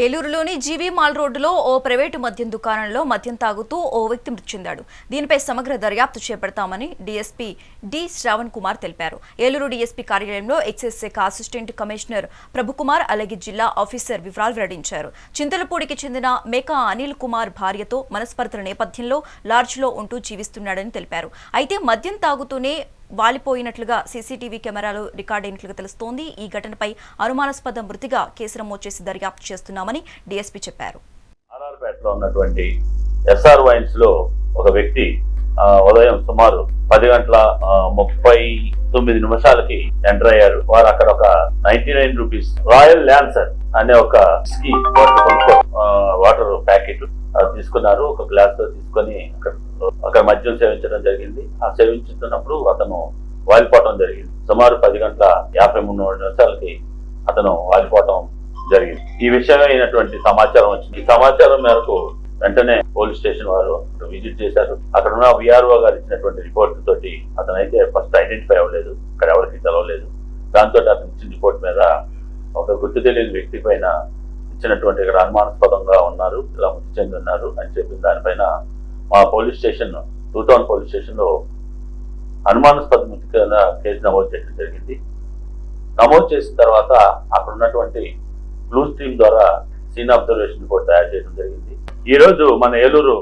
ఏలూరులోని GV mall రోడ్డులో ఓ private మద్యం దుకాణంలో మద్యం తాగుతూ ఓ వ్యక్తి మృతి చెందాడు. దీనిపై సమగ్ర దర్యాప్తు చేపడతామని డీఎస్పీ డి శ్రావణ్ కుమార్ తెలిపారు. ఏలూరు డీఎస్పీ కార్యాలయంలో ఎక్సైజ్ శాఖ అసిస్టెంట్ కమిషనర్ ప్రభుకుమార్ అలాగే జిల్లా ఆఫీసర్ వివరాలు వెల్లడించారు. చింతలపూడికి చెందిన మేకా అనిల్ కుమార్ భార్యతో మనస్పర్ధల నేపథ్యంలో లాడ్జ్లో ఉంటూ జీవిస్తున్నాడని తెలిపారు. అయితే మద్యం తాగుతూనే వాలిపోయినట్లుగా సీసీటీవీ కెమెరాలు రికార్డైనట్లుగా తెలుస్తోంది. ఈ ఘటనపై అనుమానాస్పద మృతిగా కేసు నమోదు చేసి దర్యాప్తు చేస్తున్నామని డీఎస్పీ చెప్పారు. ఆర్ఆర్పేటలో ఉన్నటువంటి ఎస్ఆర్ వైన్స్లో ఒక వ్యక్తి ఉదయం సుమారు పది గంటల ముప్పై తొమ్మిది నిమిషాలకి ఎంటర్ అయ్యారు వారు అక్కడ ఒక ninety nine rupees royal lancer అనే ఒక వాటర్ ప్యాకెట్ అది తీసుకున్నారు. ఒక గ్లాస్తో తీసుకొని అక్కడ మద్యం సేవించడం జరిగింది. ఆ సేవించుతున్నప్పుడు అతను వాలిపోవటం జరిగింది. సుమారు పది గంటల యాభై మూడు నిమిషాలకి అతను వాలిపోవటం జరిగింది. ఈ విషయమైనటువంటి సమాచారం వచ్చింది. ఈ సమాచారం మేరకు వెంటనే పోలీస్ స్టేషన్ వారు విజిట్ చేశారు. అక్కడ ఉన్న విఆర్ఓ గారు ఇచ్చినటువంటి రిపోర్ట్ తోటి అతను అయితే ఫస్ట్ ఐడెంటిఫై అవ్వలేదు. అక్కడ ఎవరికి తెలవలేదు. దాంతో అతను ఇచ్చిన రిపోర్ట్ మీద ఒక గుర్తు తెలియని వ్యక్తి పైన ఇచ్చినటువంటి ఇక్కడ అనుమానాస్పదంగా ఉన్నారు. ఇలా మృతి చెంది ఉన్నారు అని చెప్పిన దానిపైన మా police station two town police స్టేషన్లో అనుమానాస్పద మృతి కేసు నమోదు చేయడం జరిగింది. నమోదు చేసిన తర్వాత అక్కడ ఉన్నటువంటి బ్లూ స్ట్రీమ్ ద్వారా సీన్ అబ్జర్వేషన్ రిపోర్ట్ తయారు చేయడం జరిగింది. ఈ రోజు మన ఏలూరు